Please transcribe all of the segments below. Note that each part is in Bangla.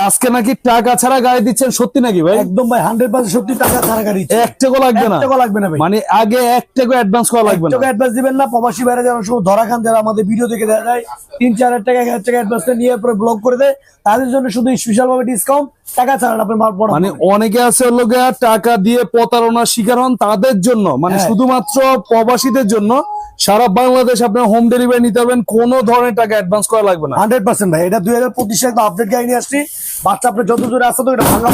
আজকে নাকি টাকা ছাড়া গাড়ি দিচ্ছেন সত্যি নাকি ভাই? একদম ভাই হান্ড্রেড পার্সেন্ট সত্যি টাকা ছাড়া গাড়ি এক টাকা লাগবে না? টাকা লাগবে না ভাই। মানে আগে এক টাকা অ্যাডভান্স করা লাগবে না? অ্যাডভান্স দিবেন না প্রবাসী বাইরে যারা সব ধরা খান যারা আমাদের ভিডিও দেখে দেখা যায় তিন চার হাজার টাকা এক হাজার টাকা অ্যাডভান্স নিয়ে পরে ব্লক করে দেয় তাদের জন্য শুধু স্পেশাল ভাবে ডিসকাউন্ট টাকা ছাড়া আপনার মাল পড়া মানে অনেকে আছে হলো টাকা দিয়ে প্রতারণার শিকার হন তাদের জন্য। মানে হ্যাঁ। শুধুমাত্র প্রবাসীদের জন্য সারা বাংলাদেশ আপনার হোম ডেলিভারি নিতে পারবেন কোন ধরনের টাকা অ্যাডভান্স করা লাগবে না। হান্ড্রেড পার্সেন্ট ভাই এটা দুই হাজার পঁচিশে সালে আপডেট গাড়ি নিয়ে আসছি। বাচ্চা আপনার যত দূরে আসছে তো এটা ভাঙা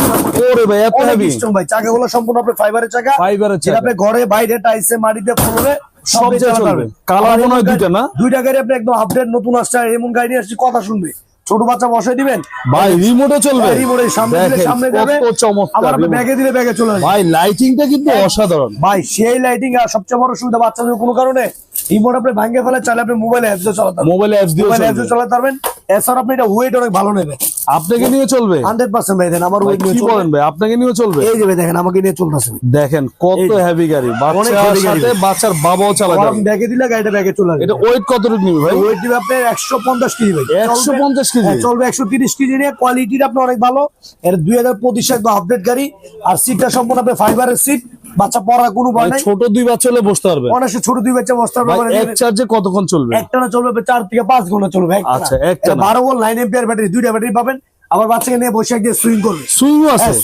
ওরে ভাই এত হেভি ভাই চাকাগুলো সম্পূর্ণ আপনার ফাইবারের চাকা। ফাইবারের চাকা। আপনি ঘরে বাইরে টাইসে মাটিতে ফ্লোরে সব জায়গায় চলবে। কালার মনে হয় দুইটা না? দুইটা গাড়ি আপনি একদম আপডেট নতুন আসছে এমন গাড়ি নিয়ে আসছি কথা শুনবে। ছোট বাচ্চা বসাই দিবেন। ভাই রিমোটও চলবে। রিমোটে সামনে দিলে সামনে যাবে। কত চমৎকার। ব্যাগে দিলে ব্যাগে চলে আসবে। ভাই লাইটিংটা কিন্তু অসাধারণ। ভাই সেই লাইটিং আর সবচেয়ে বড় সুবিধা বাচ্চাদের কোনো কারণে রিমোট আপনি ভাঙ্গে ফেলে চাইলে আপনি মোবাইল অ্যাপস চালাতে মোবাইল অ্যাপস দিয়ে চালাতে পারবেন। এছাড়া আপনি এটা ওয়েট অনেক ভালো নেবে আপনাকে নিয়ে চলবে? হান্ড্রেড পার্সেন্ট ভাই দেন আমার ওয়েট নিয়ে চলবে। বলেন ভাই? আপনাকে নিয়ে চলবে? এই যে ভাই দেখেন আমাকে নিয়ে চলতেছে দেখেন কত হেভি গাড়ি। বাচ্চার। সাথে বাবাও চালাবে আপনি ব্যাগে দিলে গাড়িটা ব্যাগে চলে এটা ওয়েট কতটুকু নিবে ভাই? ওয়েট দিবে আপনার একশো পঞ্চাশ কেজি ভাই। 150 কেজি? হ্যাঁ, চলবে একশো তিরিশ কেজি নিয়ে। কোয়ালিটিটা আপনার অনেক ভালো। এর দুই হাজার পঁচিশ একদম আপডেট গাড়ি। আর সিটটা সম্পূর্ণ আপনার ফাইবারের সিট বাচ্চা পড়া কোনো ভয় মানে নাই। ছোট দুই বাচ্চা হলে বসতে পারবে। অনেক ছোট দুই বাচ্চা বস্তা ভাই এক চার্জে কতক্ষণ চলবে? একটানা চলবে চার থেকে পাঁচ ঘণ্টা চলবে। আচ্ছা, একটানা। এটা বারো ভোল্ট নাইন এম্পিয়ার ব্যাটারি দুইটা ব্যাটারি পাবেন। আবার বাচ্চাকে নিয়ে বসে একদিন সুইং করবে। সুইং আছে। হ্যাঁ,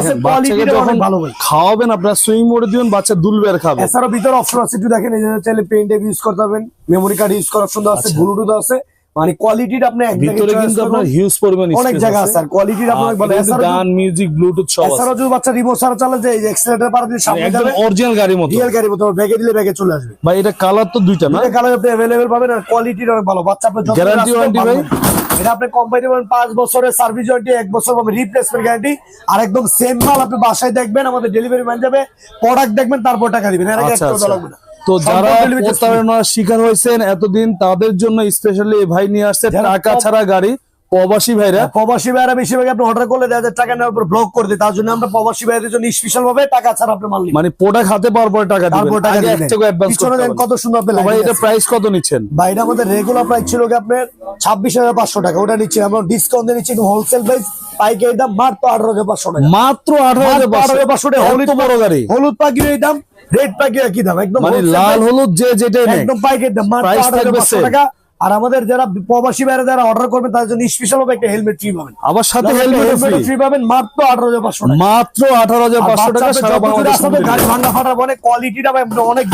আছে, অনেক ভালো ভাই। খাওয়াবেন আপনার সুইং মোডে দিবেন বাচ্চা দুলবে আর খাবে। এছাড়াও ভিতরে অপশন আছে একটু দেখেন চাইলে পেন টেপ ইউজ করতে পারবেন মেমোরি কার্ড ইউজ করার অপশন আছে ব্লুটুথ আছে মানে কোয়ালিটিটা আপনি ভিতরে কিন্তু আপনার হিউজ পরিমাণ অনেক জায়গা আছে। আর কোয়ালিটিটা আপনার ভালো এছাড়াও গান মিউজিক ব্লুটুথ সব আছে। এছাড়াও যদি বাচ্চা চালা যায় এই যে এক্সেলেটর পাড়া দিয়ে সামনে একদম অরিজিনাল গাড়ির মতো। রিয়েল গাড়ি মতো ব্যাগে দিলে ব্যাগে চলে আসবে। ভাই এটা কালার তো দুইটা না? এটা কালার আপনি পাবেন আর কোয়ালিটিটা অনেক ভালো। বাচ্চা ভাই? এটা আপনি কোম্পানি পাবেন পাঁচ বছরের সার্ভিস ওয়ারেন্টি এক বছর পাবেন রিপ্লেসমেন্ট গ্যারান্টি আর একদম সেম মাল আপনি বাসায় দেখবেন আমাদের ডেলিভারি ম্যান যাবে প্রোডাক্ট দেখবেন তারপর টাকা দিবেন। এর আগে আচ্ছা একটা আচ্ছা। লাগবে না। তো যারা প্রতারণার শিকার হয়েছেন এতদিন তাদের জন্য স্পেশালি ভাই নিয়ে আসছে টাকা ছাড়া গাড়ি। প্রবাসী ভাইরা? প্রবাসী ভাইরা বেশিরভাগ আপনি অর্ডার করলে দেখা যায় টাকা নেওয়ার পর ব্লক করে দিই তার জন্য আমরা প্রবাসী ভাইদের জন্য স্পেশাল ভাবে টাকা ছাড়া আপনি মাল মানে প্রোডাক্ট হাতে পাওয়ার পরে টাকা তারপর টাকা আগে এক দিবেন টাকা অ্যাডভান্স পিছনে করতে কত সুন্দর আপনি ভাই এটা প্রাইস কত নিচ্ছেন? আমাদের রেগুলার প্রাইস ছিল কি আপনার? ছাব্বিশ হাজার পাঁচশো টাকা। ওটা নিচ্ছি আমরা ডিসকাউন্ট দিয়ে নিচ্ছি হোলসেল প্রাইস পাইকারি দাম মাত্র আঠারো হাজার পাঁচশো টাকা। মাত্র আঠারো হাজার 18,500 টাকা। হলুদ বড় গাড়ি। হলুদ পাখির এই দাম রেড পাখির একই দাম? একদম মানে লাল হলুদ যে নেই একদম পাইকারি দাম মাত্র আঠারো হাজার পাঁচশো টাকা। আর আমাদের যারা প্রবাসী বাইরে যারা অর্ডার করবেন তাদের জন্য স্পেশাল ভাবে একটা হেলমেট ফ্রি পাবেন। আবার সাথে হেলমেট ফ্রি পাবেন মাত্র আঠারো হাজার পাঁচশো মাত্র আঠারো হাজার পাঁচশো টাকা গাড়ি ভাঙা ফাটা মানে কোয়ালিটিটা অনেক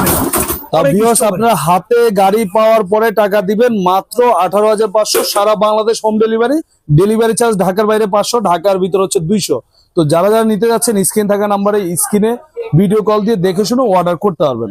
আপনারা হাতে গাড়ি পাওয়ার পরে টাকা দিবেন মাত্র আঠারো হাজার পাঁচশো সারা Bangladesh home delivery delivery charge ঢাকার বাইরে পাঁচশো ঢাকার ভিতর হচ্ছে দুইশো। তো যারা যারা নিতে যাচ্ছেন স্ক্রিন থাকা নাম্বারে স্ক্রিনে ভিডিও কল দিয়ে দেখে শুনে অর্ডার করতে পারবেন।